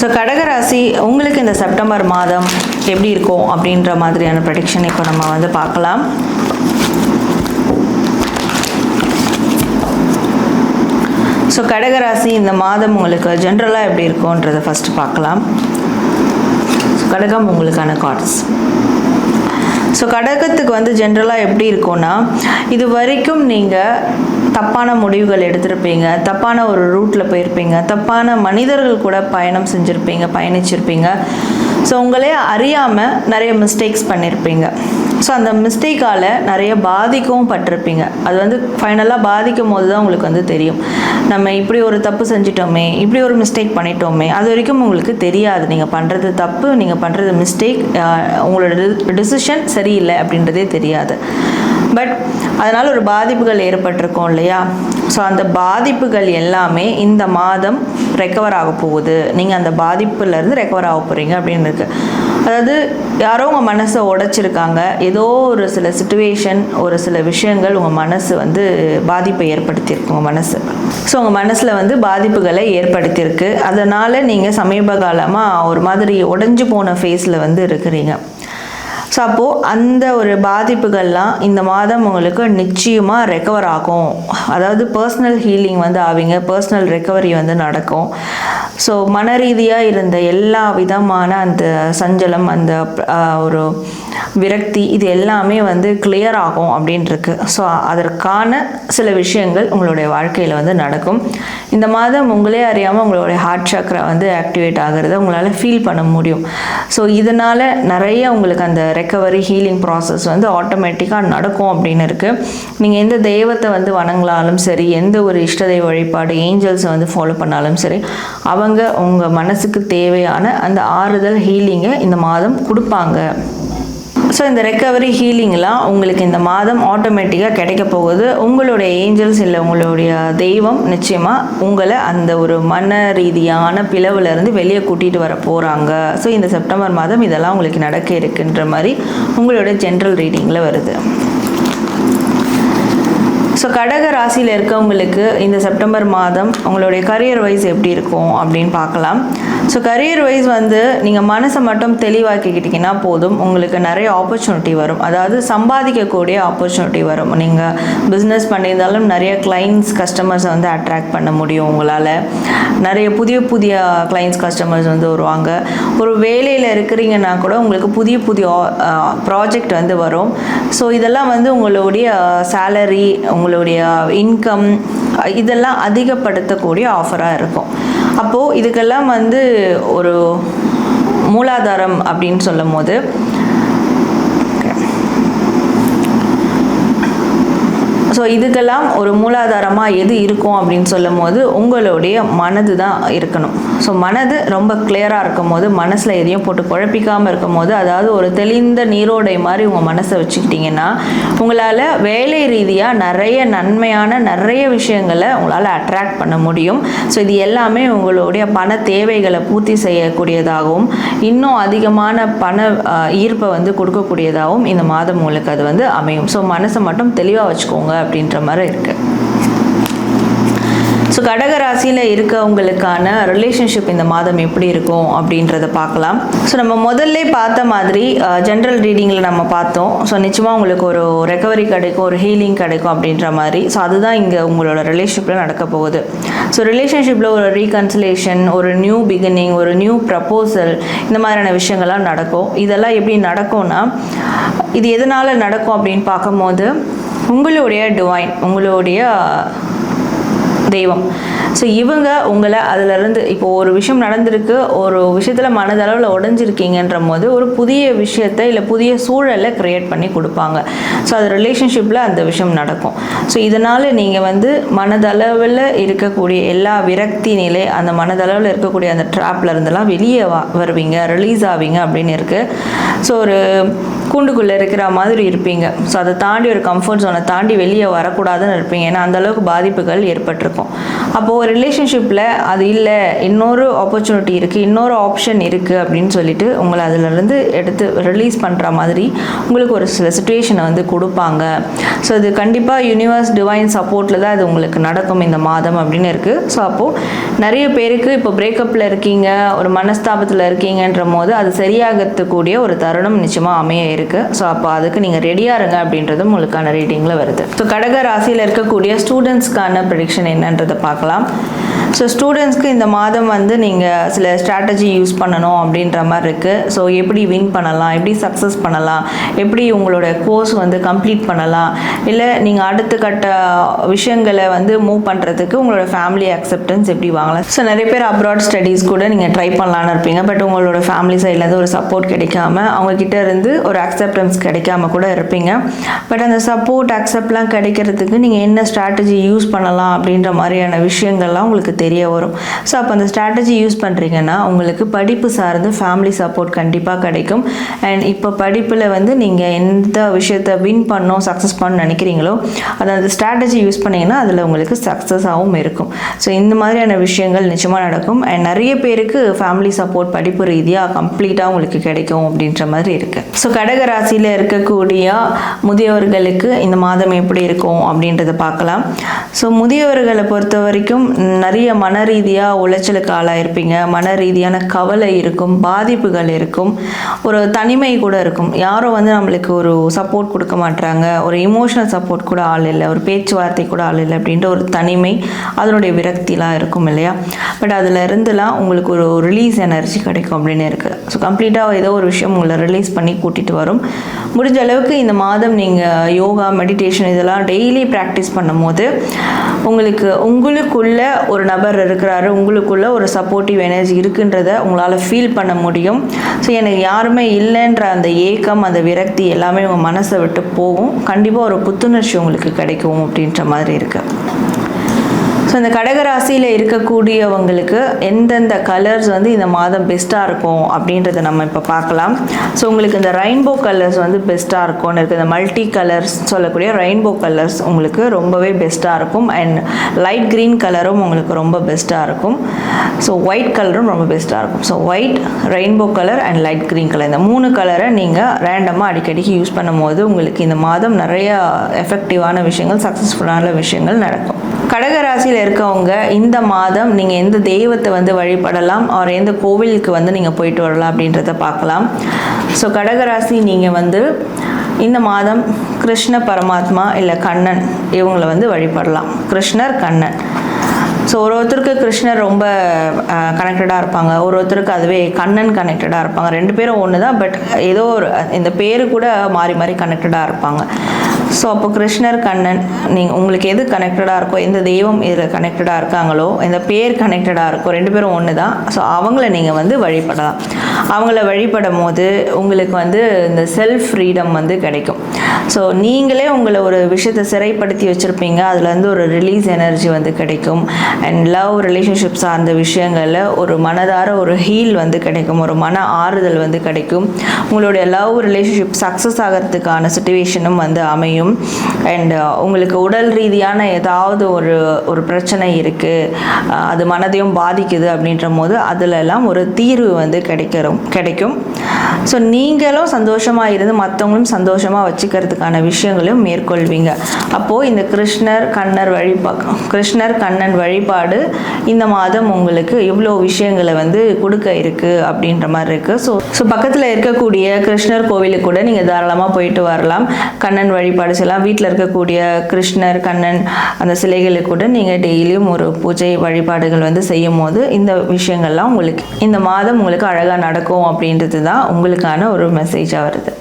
So கடகராசி உங்களுக்கு இந்த செப்டம்பர் மாதம் எப்படி இருக்கும் அப்படின்ற மாதிரியான ப்ரடிக்ஷன் இப்போ நம்ம வந்து பார்க்கலாம். ஸோ கடகராசி இந்த மாதம் உங்களுக்கு ஜென்ரலாக எப்படி இருக்கும்ன்றதை ஃபஸ்ட்டு பார்க்கலாம். ஸோ கடகம் உங்களுக்கான கார்ட்ஸ் ஸோ கடகத்துக்கு வந்து ஜென்ரலாக எப்படி இருக்கும்னா இது வரைக்கும் நீங்கள் தப்பான முடிவுகள் எடுத்திருப்பீங்க தப்பான ஒரு ரூட்டில் போயிருப்பீங்க தப்பான மனிதர்கள் கூட பயணம் செஞ்சுருப்பீங்க பயணிச்சிருப்பீங்க. ஸோ உங்களே அறியாமல் நிறைய மிஸ்டேக்ஸ் பண்ணியிருப்பீங்க ஸோ அந்த மிஸ்டேக்கால் நிறைய பாதிக்கவும் பட்டிருப்பீங்க. அது வந்து ஃபைனலாக பாதிக்கும் போது தான் உங்களுக்கு வந்து தெரியும். நம்ம இப்படி ஒரு தப்பு செஞ்சிட்டோமே இப்படி ஒரு மிஸ்டேக் பண்ணிட்டோமே அது வரைக்கும் உங்களுக்கு தெரியாது. நீங்கள் பண்ணுறது தப்பு நீங்கள் பண்ணுறது மிஸ்டேக் உங்களோட டிசிஷன் சரியில்லை அப்படின்றதே தெரியாது. பட் அதனால் ஒரு பாதிப்புகள் ஏற்பட்டிருக்கும் இல்லையா? ஸோ அந்த பாதிப்புகள் எல்லாமே இந்த மாதம் ரெக்கவர் ஆக போகுது. நீங்கள் அந்த பாதிப்புலேருந்து ரெக்கவர் ஆக போகிறீங்க அப்படின்னு இருக்குது அதாவது யாரோ உங்கள் மனசை உடைச்சிருக்காங்க. ஏதோ ஒரு சில சுச்சுவேஷன் ஒரு சில விஷயங்கள் உங்கள் மனசு வந்து பாதிப்பை ஏற்படுத்தியிருக்கு உங்கள் மனசு. ஸோ உங்கள் மனசில் வந்து பாதிப்புகளை ஏற்படுத்தியிருக்கு. அதனால் நீங்கள் சமீப காலமாக ஒரு மாதிரி உடஞ்சி போன ஃபேஸில் வந்து இருக்கிறீங்க. ஸோ அப்போது அந்த ஒரு பாதிப்புகள்லாம் இந்த மாதம் உங்களுக்கு நிச்சயமாக ரெக்கவர் ஆகும். அதாவது பர்சனல் ஹீலிங் வந்து ஆவீங்க. பர்சனல் ரெக்கவரி வந்து நடக்கும். ஸோ மன ரீதியாக இருந்த எல்லா விதமான அந்த சஞ்சலம் அந்த ஒரு விரக்தி இது எல்லாமே வந்து கிளியர் ஆகும் அப்படின்ட்டுருக்கு ஸோ அதற்கான சில விஷயங்கள் உங்களுடைய வாழ்க்கையில் வந்து நடக்கும். இந்த மாதம் உங்களே அறியாமல் உங்களுடைய ஹார்ட் சக்கரை வந்து ஆக்டிவேட் ஆகிறத உங்களால் ஃபீல் பண்ண முடியும். ஸோ இதனால் நிறைய உங்களுக்கு அந்த ரெக்கவரி ஹீலிங் ப்ராசஸ் வந்து ஆட்டோமேட்டிக்காக நடக்கும் அப்படின்னு இருக்குது நீங்கள் எந்த தெய்வத்தை வந்து வணங்கலாலும் சரி எந்த ஒரு இஷ்ட தெய்வ வழிபாடு ஏஞ்சல்ஸை வந்து ஃபாலோ பண்ணாலும் சரி அவங்க உங்கள் மனசுக்கு தேவையான அந்த ஆறுதல் ஹீலிங்கை இந்த மாதம் கொடுப்பாங்க. ஸோ இந்த ரெக்கவரி ஹீலிங்லாம் உங்களுக்கு இந்த மாதம் ஆட்டோமேட்டிக்காக கிடைக்க போகுது. உங்களுடைய ஏஞ்சல்ஸ் இல்லை உங்களுடைய தெய்வம் நிச்சயமாக உங்களை அந்த ஒரு மன ரீதியான பிளவுலேருந்து வெளியே கூட்டிகிட்டு வர போகிறாங்க ஸோ இந்த செப்டம்பர் மாதம் இதெல்லாம் உங்களுக்கு நடக்க இருக்குன்ற மாதிரி உங்களுடைய ஜென்ரல் ரீடிங்கில் வருது. ஸோ கடக ராசியில் இருக்கவங்களுக்கு இந்த செப்டம்பர் மாதம் உங்களுடைய கரியர் வைஸ் எப்படி இருக்கும் அப்படின்னு பார்க்கலாம். ஸோ கரியர் வைஸ் வந்து நீங்கள் மனசை மட்டும் தெளிவாக்கிக்கிட்டிங்கன்னா போதும். உங்களுக்கு நிறைய ஆப்பர்ச்சுனிட்டி வரும். அதாவது சம்பாதிக்கக்கூடிய ஆப்பர்ச்சுனிட்டி வரும். நீங்கள் பிஸ்னஸ் பண்ணியிருந்தாலும் நிறைய கிளைண்ட்ஸ் கஸ்டமர்ஸை வந்து அட்ராக்ட் பண்ண முடியும் உங்களால். நிறைய புதிய புதிய கிளைண்ட்ஸ் கஸ்டமர்ஸ் வந்து வருவாங்க. ஒரு வேலையில் இருக்கிறீங்கன்னா கூட உங்களுக்கு புதிய புதிய ப்ராஜெக்ட் வந்து வரும். ஸோ இதெல்லாம் வந்து உங்களுடைய சேலரி உங்களுடைய இன்கம் இதெல்லாம் அதிகப்படுத்தக்கூடிய ஆஃபராக இருக்கும். அப்போது இதுக்கெல்லாம் வந்து ஒரு மூலாதாரம் அப்படின்னு சொல்லும் போது இதுக்கெல்லாம் ஒரு மூலாதாரமாக எது இருக்கும் அப்படின்னு சொல்லும் போது உங்களுடைய மனது தான் இருக்கணும். ஸோ மனது ரொம்ப கிளியராக இருக்கும் போது மனசில் எதையும் போட்டு குழப்பிக்காமல் இருக்கும் போது அதாவது ஒரு தெளிந்த நீரோடை மாதிரி உங்கள் மனசை வச்சுக்கிட்டிங்கன்னா உங்களால் வேலை ரீதியாக நிறைய நன்மையான நிறைய விஷயங்களை உங்களால் அட்ராக்ட் பண்ண முடியும். ஸோ இது எல்லாமே உங்களுடைய பண தேவைகளை பூர்த்தி செய்யக்கூடியதாகவும் இன்னும் அதிகமான பண ஈர்ப்பை வந்து கொடுக்கக்கூடியதாகவும் இந்த மாதம் உங்களுக்கு அது வந்து அமையும். ஸோ மனசை மட்டும் தெளிவாக வச்சுக்கோங்க அப்படின்ற மாதிரி இருக்குது ஸோ கடக ராசியில் இருக்கவங்களுக்கான ரிலேஷன்ஷிப் இந்த மாதம் எப்படி இருக்கும் அப்படின்றத பார்க்கலாம். ஸோ நம்ம முதல்ல பார்த்த மாதிரி ஜென்ரல் ரீடிங்கில் நம்ம பார்த்தோம். ஸோ நிச்சயமாக உங்களுக்கு ஒரு ரெக்கவரி கிடைக்கும் ஒரு ஹீலிங் கிடைக்கும் அப்படின்ற மாதிரி. ஸோ அதுதான் இங்கே உங்களோட ரிலேஷன்ஷிப்பில் நடக்க போகுது. ஸோ ரிலேஷன்ஷிப்பில் ஒரு ரீகன்சிலேஷன் ஒரு நியூ பிகினிங் ஒரு நியூ ப்ரப்போசல் இந்த மாதிரியான விஷயங்கள்லாம் நடக்கும். இதெல்லாம் எப்படி நடக்கும்னா இது எதனால் நடக்கும் அப்படின்னு பார்க்கும்போது உங்களுடைய டிவைன் உங்களுடைய தெய்வம். ஸோ இவங்க உங்களை அதிலிருந்து இப்போ ஒரு விஷயம் நடந்திருக்கு ஒரு விஷயத்தில் மனதளவில் உடஞ்சிருக்கீங்கன்ற போது ஒரு புதிய விஷயத்தை இல்லை புதிய சூழலை க்ரியேட் பண்ணி கொடுப்பாங்க. ஸோ அது ரிலேஷன்ஷிப்பில் அந்த விஷயம் நடக்கும். ஸோ இதனால் நீங்கள் வந்து மனதளவில் இருக்கக்கூடிய எல்லா விரக்தி நிலை அந்த மனதளவில் இருக்கக்கூடிய அந்த ட்ராப்ல இருந்தெல்லாம் வெளியே வா வருவீங்க ரிலீஸ் ஆவீங்க அப்படின்னு இருக்குது ஸோ ஒரு கூண்டுக்குள்ளே இருக்கிற மாதிரி இருப்பீங்க. ஸோ அதை தாண்டி ஒரு கம்ஃபர்ட் ஜோனை தாண்டி வெளியே வரக்கூடாதுன்னு இருப்பீங்க. ஏன்னா அந்தளவுக்கு பாதிப்புகள் ஏற்பட்டிருக்கும். இருக்கும். அப்போது ரிலேஷன்ஷிப்பில் அது இல்லை இன்னொரு ஆப்பர்ச்சுனிட்டி இருக்குது இன்னொரு ஆப்ஷன் இருக்குது அப்படின்னு சொல்லிட்டு உங்களை அதிலிருந்து எடுத்து ரிலீஸ் பண்ணுற மாதிரி உங்களுக்கு ஒரு சில சுச்சுவேஷனை வந்து கொடுப்பாங்க. ஸோ இது கண்டிப்பாக யூனிவர்ஸ் டிவைன் சப்போர்ட்டில் தான் இது உங்களுக்கு நடக்கும் இந்த மாதம் அப்படின்னு இருக்குது ஸோ அப்போது நிறைய பேருக்கு இப்போ பிரேக்கப்பில் இருக்கீங்க ஒரு மனஸ்தாபத்தில் இருக்கீங்கன்ற போது அது சரியாகத்துக்கூடிய ஒரு தருணம் நிச்சயமாக அமைய இருக்குது ஸோ அப்போ அதுக்கு நீங்கள் ரெடியாக இருங்க அப்படின்றதும் உங்களுக்கான ரீடிங்கில் வருது. ஸோ கடக ராசியில் இருக்கக்கூடிய ஸ்டூடெண்ட்ஸ்க்கான ப்ரெடிக்ஷன் என்னன்றதை பார்க்கலாம். ஸோ ஸ்டூடெண்ட்ஸ்க்கு இந்த மாதம் வந்து நீங்கள் சில ஸ்ட்ராட்டஜி யூஸ் பண்ணணும் அப்படின்ற மாதிரி இருக்குது ஸோ எப்படி வின் பண்ணலாம்? எப்படி சக்ஸஸ் பண்ணலாம்? எப்படி உங்களோட கோர்ஸ் வந்து கம்ப்ளீட் பண்ணலாம்? இல்லை நீங்கள் அடுத்த கட்ட விஷயங்களை வந்து மூவ் பண்ணுறதுக்கு உங்களோட ஃபேமிலி அக்செப்டன்ஸ் எப்படி வாங்கலாம்? ஸோ நிறைய பேர் அப்ராட் ஸ்டடீஸ் கூட நீங்கள் ட்ரை பண்ணலான்னு இருப்பீங்க. பட் உங்களோட ஃபேமிலி சைட்லேருந்து ஒரு சப்போர்ட் கிடைக்காம அவங்கக்கிட்ட இருந்து ஒரு அக்செப்டன்ஸ் கிடைக்காம கூட இருப்பீங்க. பட் அந்த சப்போர்ட் அக்செப்ட்லாம் கிடைக்கிறதுக்கு நீங்கள் என்ன ஸ்ட்ராட்டஜி யூஸ் பண்ணலாம் அப்படின்ற மாதிரியான விஷயங்கள்லாம் உங்களுக்கு தெரிய வரும். ஸோ அப்போ அந்த ஸ்ட்ராட்டஜி யூஸ் பண்ணுறீங்கன்னா உங்களுக்கு படிப்பு சார்ந்து ஃபேமிலி சப்போர்ட் கண்டிப்பாக கிடைக்கும். அண்ட் இப்போ படிப்பில் வந்து நீங்கள் எந்த விஷயத்தை வின் பண்ணணும் சக்ஸஸ் பண்ண நினைக்கிறீங்களோ அதை அந்த ஸ்ட்ராட்டஜி யூஸ் பண்ணீங்கன்னா அதில் உங்களுக்கு சக்ஸஸாகவும் இருக்கும். ஸோ இந்த மாதிரியான விஷயங்கள் நிச்சயமாக நடக்கும். அண்ட் நிறைய பேருக்கு ஃபேமிலி சப்போர்ட் படிப்பு ரீதியாக கம்ப்ளீட்டாக உங்களுக்கு கிடைக்கும் அப்படின்ற மாதிரி இருக்குது ஸோ கடக ராசியில் இருக்கக்கூடிய முதியவர்களுக்கு இந்த மாதம் எப்படி இருக்கும் அப்படின்றத பார்க்கலாம். ஸோ முதியவர்களை பொறுத்த வரைக்கும் நிறைய மன ரீதியாக உளைச்சலுக்கு ஆளாயிருப்பீங்க. மன ரீதியான கவலை இருக்கும் பாதிப்புகள் இருக்கும் ஒரு தனிமை கூட இருக்கும். யாரும் வந்து நம்மளுக்கு ஒரு சப்போர்ட் கொடுக்க மாட்டாங்க ஒரு இமோஷனல் சப்போர்ட் கூட ஆள் இல்லை ஒரு பேச்சுவார்த்தை கூட ஆள் இல்லை அப்படின்ற ஒரு தனிமை அதனுடைய விரக்திலாம் இருக்கும் இல்லையா? பட் அதில் இருந்துலாம் உங்களுக்கு ஒரு ரிலீஸ் எனர்ஜி கிடைக்கும் அப்படின்னு இருக்குது ஸோ கம்ப்ளீட்டாக ஏதோ ஒரு விஷயம் உங்களை ரிலீஸ் பண்ணி கூட்டிகிட்டு வரும். முடிஞ்ச அளவுக்கு இந்த மாதம் நீங்கள் யோகா மெடிடேஷன் இதெல்லாம் டெய்லி ப்ராக்டிஸ் பண்ணும்போது உங்களுக்கு உங்களுக்குள்ள ஒரு நபர் இருக்கிறாரு உங்களுக்குள்ள ஒரு சப்போர்ட்டிவ் எனர்ஜி இருக்குன்றத உங்களால் ஃபீல் பண்ண முடியும். ஸோ எனக்கு யாருமே இல்லைன்ற அந்த ஏக்கம் அந்த விரக்தி எல்லாமே உங்கள் மனசை விட்டு போகும். கண்டிப்பாக ஒரு புத்துணர்ச்சி உங்களுக்கு கிடைக்கும் அப்படின்ற மாதிரி இருக்குது ஸோ இந்த கடகராசியில் இருக்கக்கூடியவங்களுக்கு எந்தெந்த கலர்ஸ் வந்து இந்த மாதம் பெஸ்ட்டாக இருக்கும் அப்படின்றத நம்ம இப்போ பார்க்கலாம். ஸோ உங்களுக்கு இந்த ரெயின்போ கலர்ஸ் வந்து பெஸ்ட்டாக இருக்கும்னு இருக்குது இந்த மல்டி கலர்ஸ் சொல்லக்கூடிய ரெயின்போ கலர்ஸ் உங்களுக்கு ரொம்பவே பெஸ்ட்டாக இருக்கும். அண்ட் லைட் க்ரீன் கலரும் உங்களுக்கு ரொம்ப பெஸ்ட்டாக இருக்கும். ஸோ ஒயிட் கலரும் ரொம்ப பெஸ்ட்டாக இருக்கும். So white rainbow colour and light green colour இந்த மூணு கலரை நீங்கள் ரேண்டமாக அடிக்கடிக்கு யூஸ் பண்ணும்போது உங்களுக்கு இந்த மாதம் நிறைய எஃபெக்டிவான விஷயங்கள் சக்ஸஸ்ஃபுல்லான விஷயங்கள் நடக்கும். கடகராசியில் இருக்கவங்க இந்த மாதம் நீங்கள் எந்த தெய்வத்தை வந்து வழிபடலாம் அவர் எந்த கோவிலுக்கு வந்து நீங்கள் போயிட்டு வரலாம் அப்படின்றத பார்க்கலாம். ஸோ கடகராசி நீங்கள் வந்து இந்த மாதம் கிருஷ்ண பரமாத்மா இல்லை கண்ணன் இவங்களை வந்து வழிபடலாம். கிருஷ்ணர் கண்ணன். ஸோ ஒரு ஒருத்தருக்கு கிருஷ்ணர் ரொம்ப கனெக்டடாக இருப்பாங்க. ஒரு ஒருத்தருக்கு அதுவே கண்ணன் கனெக்டடாக இருப்பாங்க. ரெண்டு பேரும் ஒன்று தான் பட் ஏதோ ஒரு இந்த பேர் கூட மாறி மாறி கனெக்டடாக இருப்பாங்க. ஸோ அப்போ கிருஷ்ணர் கண்ணன் நீங்கள் உங்களுக்கு எது கனெக்டடாக இருக்கோ எந்த தெய்வம் இதில் கனெக்டடாக இருக்காங்களோ எந்த பேர் கனெக்டடாக இருக்கோ ரெண்டு பேரும் ஒன்று தான் ஸோ அவங்கள நீங்கள் வந்து வழிபடலாம். அவங்கள வழிபடும் போது உங்களுக்கு வந்து இந்த செல்ஃப் ஃப்ரீடம் வந்து கிடைக்கும். ஸோ நீங்களே உங்களை ஒரு விஷயத்தை சிறைப்படுத்தி வச்சுருப்பீங்க. அதுலேருந்து ஒரு ரிலீஸ் எனர்ஜி வந்து கிடைக்கும். அண்ட் லவ் ரிலேஷன்ஷிப் சார்ந்த விஷயங்களில் ஒரு மனதார ஒரு ஹீல் வந்து கிடைக்கும். ஒரு மன ஆறுதல் வந்து கிடைக்கும். உங்களுடைய லவ் ரிலேஷன்ஷிப் சக்ஸஸ் ஆகிறதுக்கான சுச்சுவேஷனும் வந்து அமையும். அண்ட் uh, உங்களுக்கு உடல் ரீதியான ஏதாவது ஒரு ஒரு பிரச்சனை இருக்குது அது மனதையும் பாதிக்குது அப்படின்ற போது அதிலெல்லாம் ஒரு தீர்வு வந்து கிடைக்கிறோம் கிடைக்கும். ஸோ நீங்களும் சந்தோஷமாக இருந்து மற்றவங்களும் சந்தோஷமாக வச்சுக்கிறதுக்கு பண்ணுறதுக்கான விஷயங்களையும் மேற்கொள்வீங்க. அப்போது இந்த கிருஷ்ணர் கண்ணர் வழிபா கிருஷ்ணர் கண்ணன் வழிபாடு இந்த மாதம் உங்களுக்கு இவ்வளோ விஷயங்களை வந்து கொடுக்க இருக்குது அப்படின்ற மாதிரி இருக்குது ஸோ ஸோ பக்கத்தில் இருக்கக்கூடிய கிருஷ்ணர் கோவிலுக்கு கூட நீங்கள் தாராளமாக போயிட்டு வரலாம். கண்ணன் வழிபாடு செய்யலாம். வீட்டில் இருக்கக்கூடிய கிருஷ்ணர் கண்ணன் அந்த சிலைகளுக்கு கூட நீங்கள் டெய்லியும் ஒரு பூஜை வழிபாடுகள் வந்து செய்யும் போது இந்த விஷயங்கள்லாம் உங்களுக்கு இந்த மாதம் உங்களுக்கு அழகாக நடக்கும் அப்படின்றது தான் உங்களுக்கான ஒரு மெசேஜாக வருது.